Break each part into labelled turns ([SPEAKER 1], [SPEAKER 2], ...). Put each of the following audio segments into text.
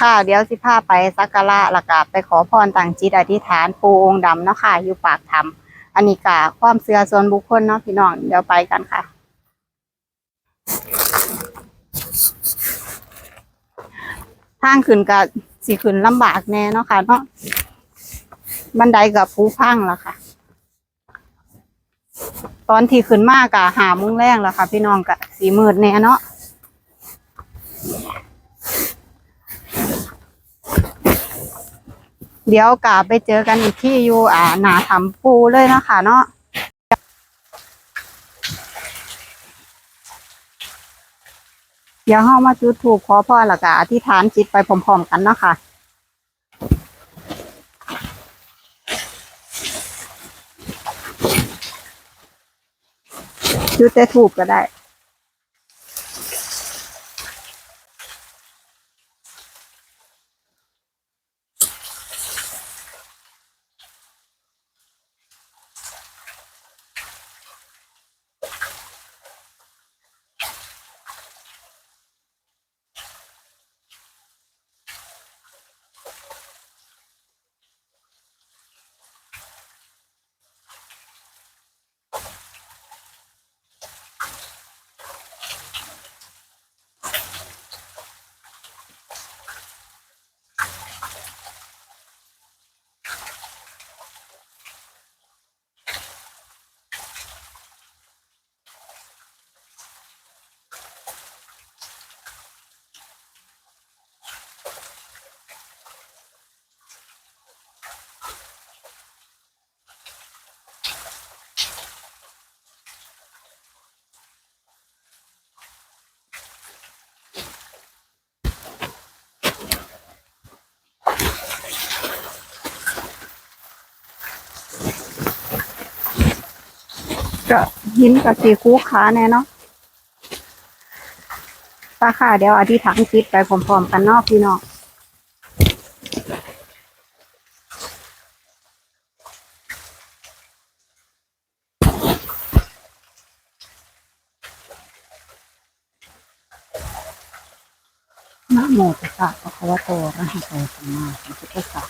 [SPEAKER 1] ค่ะเดี๋ยวสิพาไปสักการะล้วก็ไปขอพรต่างจิตอธิษฐานปูองค์ดำเนาะค่ะ อยู่ปากถ้ำอันนี้ก็ความเชื่อส่วนบุคคลเนาะพี่น้องเดี๋ยวไปกันค่ะ ทางขึ้นก็สิขึ้นลำบากแน่เนาะค่ะเนาะบันไดกับผู้พังแล้วค่ะ ตอนที่ขึ้นมากกะหามุ้งแรงแล้วค่ะ พี่น้องกะสีมืดแน่เนาะ เดี๋ยวกลับไปเจอกันอีกที่อยู่อ่าหนาทำปูเลยนะคะเนาะเดี๋ยวเฮามาจุดถูกขอพรแล้วก็อธิษฐานจิตไปพร้อมๆกันเนาะค่ะจุดแต่ถูกก็ได้ ก็หินกับสีคูขาแน่เนาะตาค่ะเดี๋ยวอธิษฐานจิตไปพร้อมๆกันนอกพี่น้องนะโมตัสสะภะคะวะโตอะระหะโตสัมมาสัมพุทธัสสะ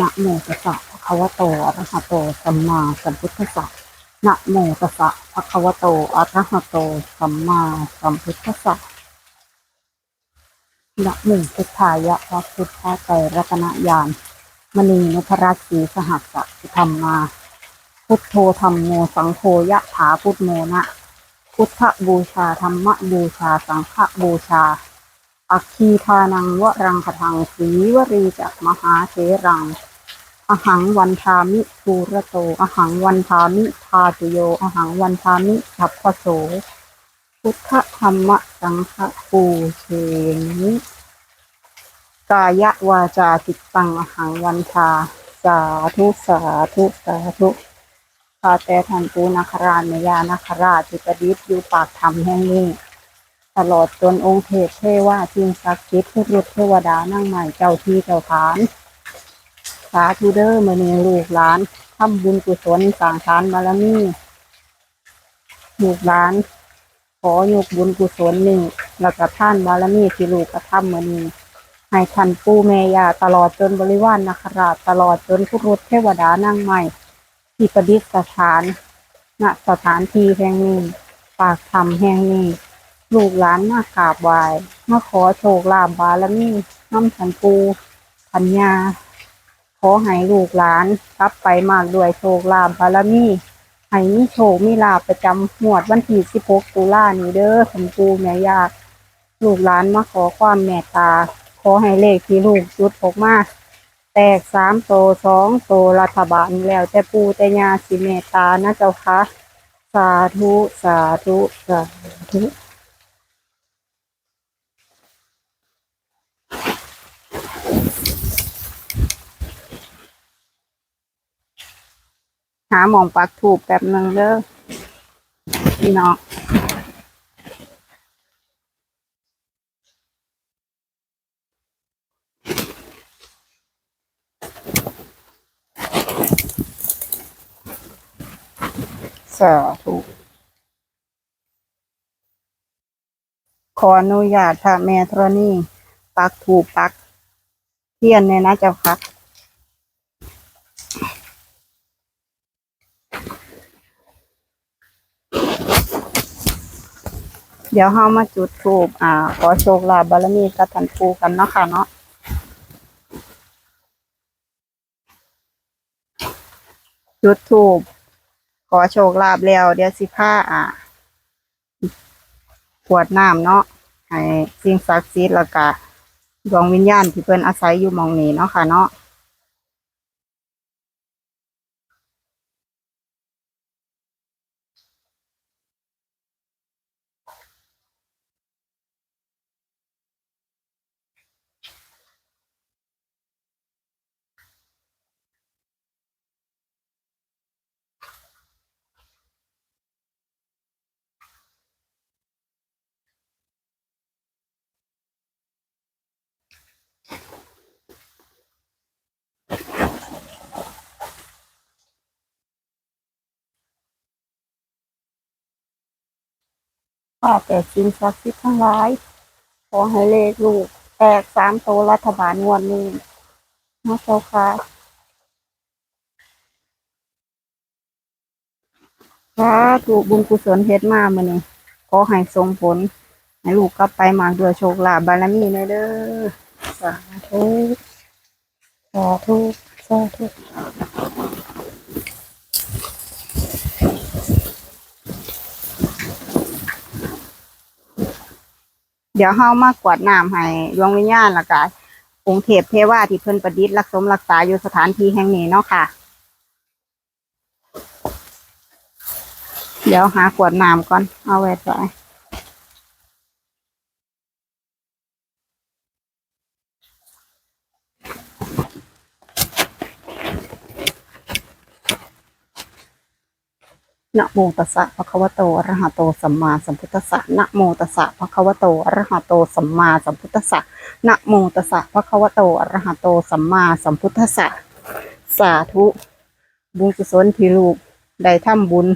[SPEAKER 1] นะโมตัสสะภะคะวะโตอะระหะโตสัมมาสัมพุทธัสสะ นะโมตัสสะภะคะวะโตอะระหะโต สัมมาสัมพุทธัสสะนะโมพุทธายะพระพุทธไตรรัตนญาณมณีนุพราชสีสหัสสะสุธรรมา พุทโธธรรมโมสังโฆยะถาพุทโมนะ พุทธบูชาธรรมบูชาสังฆบูชา อัคคีทานังวรังคทังสีวรีจักมหาเถรัง อหังวันทามิภูระโต อหังวันทามิทาตุโย อหังวันทามิฉัพพโส พุทธธรรมสังฆปูเชนิกายวาจาจิตตังอหังวันทา สาธุสาธุสาธุข้าแต่ท่านปูนาคราชเมยานาคราชจิตดิษอยู่ปากธรรมแห่งนี้ตลอดจนองค์เทพเทว่าสิ่งศักดิ์สิทธิ์ทุกรุษเทวดานั่งใหม่เจ้าที่เจ้าฐาน สาธุเด้อมือนี้ลูกหลานทำบุญกุศลสร้างทานบารมีลูกหลาน ขอยกบุญกุศลหนึ่งแล้วก็ท่านบารมีที่ลูกกระทำมือนี้ให้ท่านปู่แม่ยาตลอดจนบริวารนาคราชตลอดจนทุกรุษเทวดานั่งใหม่ ที่ประดิษฐานณสถานที่แห่งนี้ ปากธรรมแห่งนี้ ลูกหลานมากราบไหว้มาขอโชคลาภบารมีน้ำสันปูปัญญา อให้ลูกหลานกลับไปมากด้วยโชคลาภบารมีให้มีโชคมีลาภประจำหวดวันที่16ตุลานี้เด้อสันปูแม่ยาลูกหลานมาขอความเมตตา ขอให้เลขที่ลูกจุดออกมาแตกสามโตสองโตรัฐบาลแล้วแต่ปูแต่ยาสิเมตตานะเจ้าคะ สาธุ สาธุ สาธุ หาหมองปักถูกแบบหนึ่งเด้อพี่น้องสาธุขออนุญาตพระแม่ธรณีปักถูกปัก เทียนเนี่ยนะเจ้าค่ะ เดี๋ยวเฮามาจุดธูปอ่า ขอโชคลาภบารมีกับท่านปู่กันเนาะค่ะเนาะจุดธูปขอโชคลาภแล้ว เดี๋ยวสิพาอ่าขวดน้ำเนาะให้สิ่งศักดิ์สิทธิ์แล้วก็ดวงวิญญาณที่เพิ่นอาศัยอยู่มองนี้เนาะค่ะเนาะ ข้าแต่สิ่งศักดิ์สิทธิ์ทั้งหลาย ขอให้เลขลูก แตกสามโตวรัฐบาลงวดนี้นะเจ้าค่ะสาธุบุญกุศลเฮ็ดมามื้อนี้ขอให้ส่งผล ให้ลูกกลับไปมากด้วยโชคลาภบารมีแน่เด้อสาธุสาธุสาธุ เดี๋ยวเฮามากวดน้ำให้ดวงวิญญาณละก็องค์เทพเทวาที่เพิ่นประดิษฐ์รักสมรักษาอยู่สถานที่แห่งนี้เนาะค่ะ เดี๋ยวหาขวดน้ำก่อนเอาไว้ไว้ นะโมตัสสะภะคะวะโตอะระหะโตสัมมาสัมพุทธัสสะนะโมตัสสะภะคะวะโตอะระหะโตสัมมาสัมพุทธัสสะนะโมตัสสะภะคะวะโตอะระหะโตสัมมาสัมพุทธัสสะสาธุ บุญกุศลที่ลูกได้ทำบุญ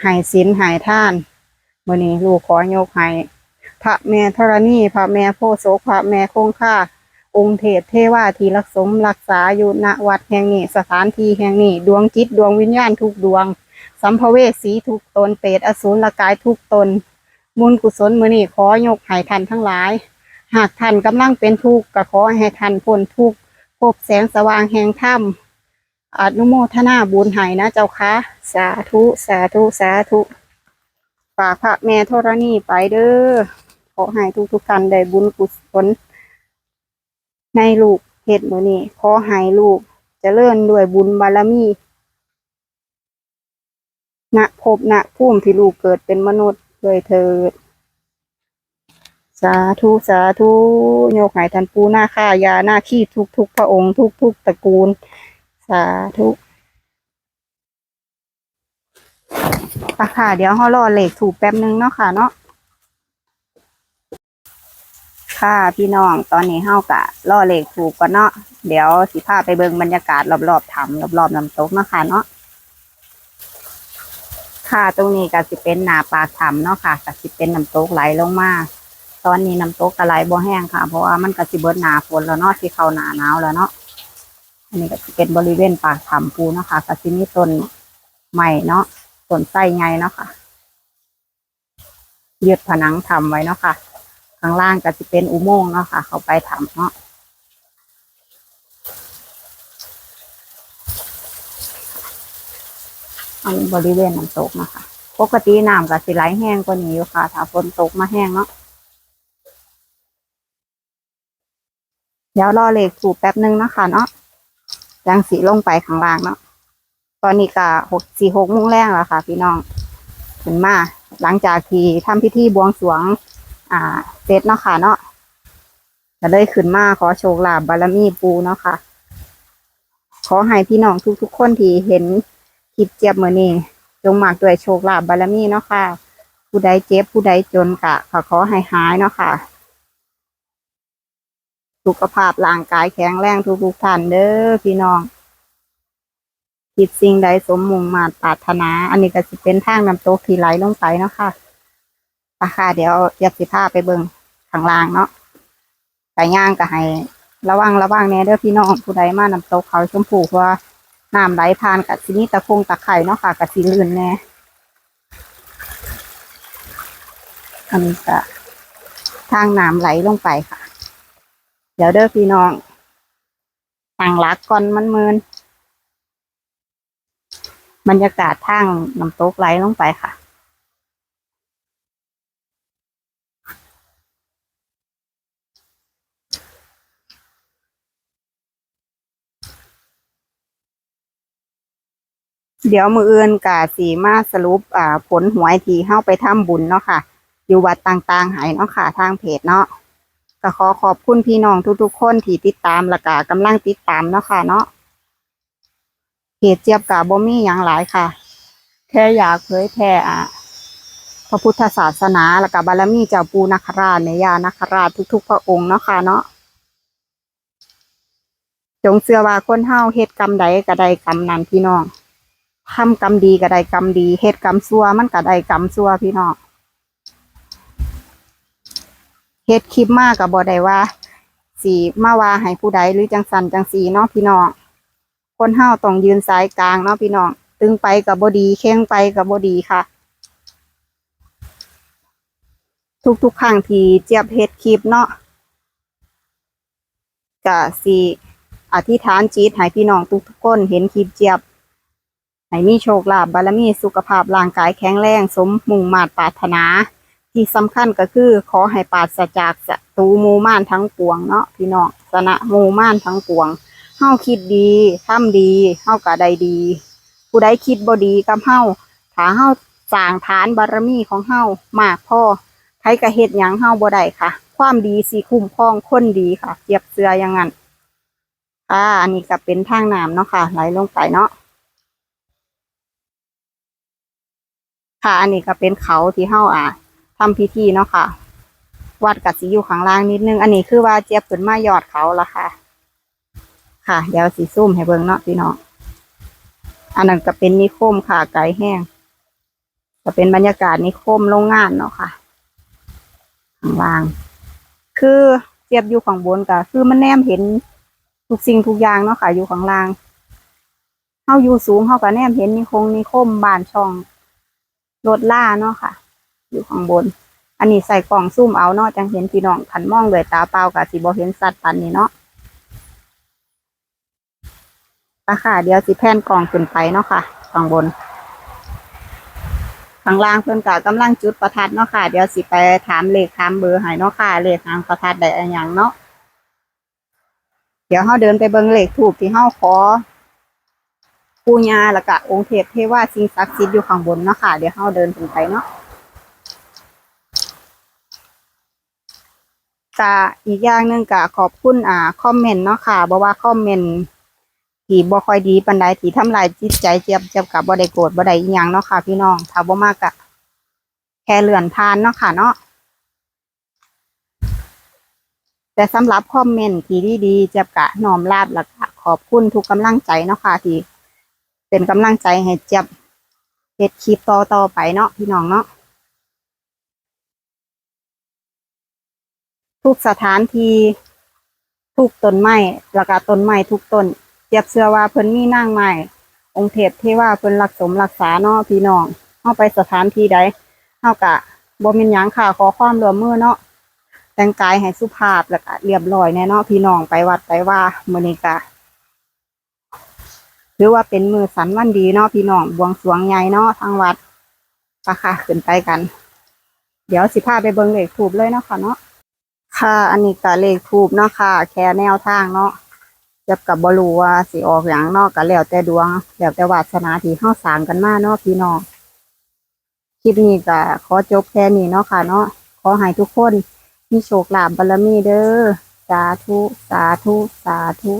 [SPEAKER 1] ให้ศีลให้ท่านมื้อนี้ลูกขอยกให้พระแม่ธรณีพระแม่โพโสพระแม่คงคาองค์เทพเทวาที่รักสมรักษาอยู่ณวัดแห่งนี้สถานที่แห่งนี้ดวงจิตดวงวิญญาณทุกดวง สัมภเวสีทุกตน เปรตอสูรละกายทุกตนบุญกุศลมือนี้ขอยกให้ท่านทั้งหลาย หากท่านกำลังเป็นทุกข์ก็ขอให้ท่านพ้นทุกข์พบแสงสว่างแห่งธรรมอนุโมทนาบุญให้นะเจ้าคะสาธุ สาธุ สาธุฝากพระแม่ธรณีไปเด้อขอให้ทุกทุกท่านได้บุญกุศล ในลูกเฮ็ดมื้อนี้ขอให้ลูกจเจริญด้วยบุญบารมี ณภพณภูมิที่ลูกเกิดเป็นมนุษย์ด้วยเถิด สาธุสาธุโยกให้ท่านปูหน้าค่ายาหน้าขี้ทุกทุกพระองค์ทุกทุกตระกูล สาธุค่ะค่ะ เดี๋ยวเรารอเหลขถูกแป๊บนึงเนาะค่ะเนาะค่ะพี่น้องตอนนี้เฮากะรอเหลขถูกก่อนเนาะเดี๋ยวสิพาไปเบิ่งบรรยากาศรอบๆถ้ำรอบๆน้ำตกเนาะค่ะเนาะ ค่ะตรงนี้ก็สิเป็นหนาปากถ้ำเนาะค่ะก็สิเป็นน้ำตกไหลลงมาตอนนี้น้ำตกก็ไหลบ่แห้งค่ะ เพราะว่ามันก็สิเบิดหนาฝนแล้วเนาะที่เข้าหนาหนาวแล้วเนาะอันนี้ก็สิเป็นบริเวณปากถ้ำปูเนาะค่ะก็สิมีต้นใหม่เนาะต้นไส้ไงเนาะค่ะยึดผนังถ้ำไว้เนาะค่ะข้างล่างก็สิเป็นอุโมงค์เนาะค่ะ เข้าไปถ้ำเนาะ อันนี้บริเวณน้ำตกนะคะปกติน้ำก็สิไหลแห้งกว่านี้อยู่ค่ะ ถ้าฝนตกมาแห้งเนาะเดี๋ยวรอเลขถูกแป๊บนึงนะคะเนาะยังสีลงไปข้างล่างเนาะตอนนี้ก็หกสี่หกโมงแรงแล้วค่ะ พี่น้องขึ้นมาหลังจากที่ทำพิธีบวงสรวง อ่าเสร็จเนาะค่ะเนาะจะได้ขึ้นมาขอโชคลาภบารมีปูเนาะค่ะ ขอให้พี่น้องทุกๆคนที่เห็น คลิปเจี๊ยบมือนี้จงมากด้วยโชคลาภบารมีเนาะค่ะ ผู้ใดเจ็บผู้ใดจนกะขอขอให้หายเนาะค่ะ สุขภาพร่างกายแข็งแรงทุกๆท่านเด้อพี่น้องคิดสิ่งใดสมมุ่งมาตรปรารถนา อันนี้ก็จะเป็นทางน้ำตกที่ไหลลงไปเนาะค่ะราคาเดี๋ยวยัดสิผ้าไปเบิ่งข้างล่างเนาะไปย่างก็ให้ ระวังระวังแน่เด้อพี่น้องผู้ใดมาน้ำตกเขาชมพูเพราะว่า น้ำไหลผ่านกับสินี้ตะคงตะไคร่เนาะค่ะกับสีลื่นแน่อันนี้ก็ทางน้ำไหลลงไปค่ะ เดี๋ยวเด้อพี่น้องตั้งลักก่อนมันมืนบรรยากาศทางน้ำตกไหลลงไปค่ะ เดี๋ยวมืออื่นกาสีมาสรุปอ่าผลหวยที่เข้าไปทำบุญเนาะค่ะ อยู่วัดต่างๆหายเนาะค่ะทางเพจเนาะก็ขอขอบคุณพี่น้องทุกๆ คนที่ติดตามและกากำลังติดตามเนาะค่ะเนาะเพจเจียบกาบ่มีอย่างหลายค่ะแค่อยากเผยแพร่อะพระพุทธศาสนาและกับบารมีเจ้าปูนาคราชเนยานาคราชทุก ๆ พระองค์เนาะค่ะเนาะจงเชื่อว่าคนเฮาเฮ็ดกรรมใดก็ได้กรรมนั้นพี่น้อง ทำกรรมดีก็ได้กรรมดีเฮ็ดกรรมซัวมันก็ได้กรรมซัวพี่น้องเฮ็ดคลิปมากก็บ่ได้ว่าสีมาว่าให้ผู้ใดหรือจังสันจังสีเนาะพี่น้องคนเฮาต้องยืนสายกลางเนาะพี่น้องตึงไปก็บ,บ่ดีเข่งไปก็บ,บ่ดีค่ะ ทุกๆครั้งที่เจียบเฮ็ดคลิปเนาะก็สิอธิษฐานจิตให้พี่น้องทุกๆคนเห็นคลิปเจียบ ให้มีโชคลาภบารมีสุขภาพร่างกายแข็งแรง สมมุ่งมาตรปรารถนา ที่สำคัญก็คือ ขอให้ปราศจากศัตรูมูม่านทั้งปวงเนาะพี่น้องสนะมูม่านทั้งปวงเฮาคิดดีทำดีเฮาก็ได้ดี ผู้ใดคิดบ่ดีกับเฮาถ้าเฮาสร้างฐานบารมีของเฮามากพอใครก็เฮ็ดหยังเฮาบ่ได้ค่ะ ความดีสิคุ้มครองคนดีค่ะเจียบเสืออย่างนั้นอ่าอันนี้ก็เป็นทางน้ำเนาะค่ะไหลลงไปเนาะ ค่ะ อันนี้ก็เป็นเขาที่เฮาอะทำพิธีเนาะค่ะ วัดกับสีอยู่ข้างล่างนิดนึง อันนี้คือว่าเจี๊ยบขึ้นมายอดเขาละค่ะ ค่ะ เดี๋ยวสีซุ่มให้เบิ่งเนาะพี่น้อง อันนั้นก็เป็นนิคมค่ะ ไก่แห้ง ก็เป็นบรรยากาศนิคมโรงงานเนาะค่ะ ข้างล่าง คือเจี๊ยบอยู่ข้างบนก็คือมันแนมเห็นทุกสิ่งทุกอย่างเนาะค่ะ อยู่ข้างล่างเฮาอยู่สูงเฮาก็แนมเห็นนิคงนิคมบ้านช่อง รถล่าเนาะค่ะ อยู่ข้างบน อันนี้ใส่กล่องซุ่มเอาเนาะจังเห็นพี่น้องขันมองด้วยตาเปล่ากับสีบอเห็นสัตว์ปันนี่เนาะตาค่ะเดี๋ยวสิแผ่นกล่องขึ้นไปเนาะค่ะข้างบนข้างล่างเพื่อนกะกำลังจุดประทัดเนาะค่ะ เดี๋ยวสิไปถามเลขถามเบอร์ให้เนาะค่ะเลขทางประทัดได้อะไรอย่างเนาะเดี๋ยวเราเดินไปเบิ่งเลขถูกที่เฮาขอ ปูญาแล้วก็องค์เทพเทวาสิ่งศักดิ์สิทธิ์อยู่ข้างบนเนาะค่ะ เดี๋ยวเราเดินขึ้นไปเนาะก็อีกอย่างหนึ่งก็ขอบคุณอ่าคอมเมนต์เนาะค่ะบอกว่าคอมเมนต์ที่บ่ค่อยดีปานใดที่ทำลายจิตใจเจียบเจียบกับบ่ได้โกรธบ่ได้อีหยังเนาะค่ะ พี่น้องถ้าบ่มากก็แค่เลื่อนผ่านเนาะค่ะเนาะแต่สำหรับคอมเมนต์ที่ดีๆเจียบกะน้อมรับแล้วก็ขอบคุณทุกกำลังใจเนาะค่ะที่ เป็นกำลังใจให้เจ็บเฮ็ดคลิปต่อต่อไปเนาะพี่น้องเนาะทุกสถานที่ทุกต้นไม้แล้วก็ต้นไม้ทุกต้นเจ็บเชื่อว่าเพิ่นมีนางไม้องค์เทพเทว่าเพิ่นรักสมรักษาเนาะพี่น้องเฮาไปสถานที่ใดเฮากะบ่ม่นหยังค่ะขอความร่วมมือเนาะแต่งกายให้สุภาพแล้วก็เรียบร้อยแน่เนาะพี่น้องไปวัดไปว่ามื้อนี้กะ หรือว่าเป็นมือสันวันดีเนาะพี่น้องบวงสรวงใหญ่เนาะทางวัดปะค่ะขึ้นไปกัน เดี๋ยวสิพาไปเบิ่งเลขถูกเลยเนาะค่ะเนาะค่ะอันนี้ก็เลขถูกเนาะค่ะ แค่แนวทางเนาะจับกับบรูว่าสิออกอย่างเนาะก็แล้วแต่ดวงแล้วแต่วาสนาที่เฮาสางกันมาเนาะพี่น้องคลิปนี้ก็ขอจบแค่นี้เนาะค่ะ เนาะขอให้ทุกคนมีโชคลาภบารมีเด้อสาธุ สาธุ สาธุ